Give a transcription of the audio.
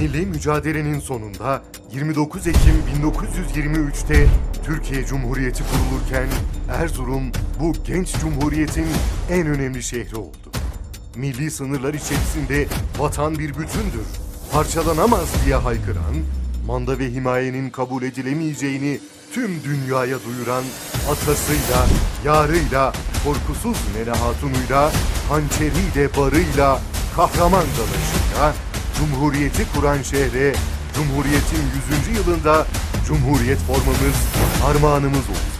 Milli mücadelenin sonunda 29 Ekim 1923'te Türkiye Cumhuriyeti kurulurken Erzurum bu genç cumhuriyetin en önemli şehri oldu. Milli sınırlar içerisinde vatan bir bütündür, parçalanamaz diye haykıran, manda ve himayenin kabul edilemeyeceğini tüm dünyaya duyuran atasıyla, yarıyla, korkusuz Nene Hatun'uyla, hançeriyle, barıyla, kahraman dalaşıyla, Cumhuriyeti kuran şehre, Cumhuriyet'in 100. yılında Cumhuriyet formamız, armağanımız olsun.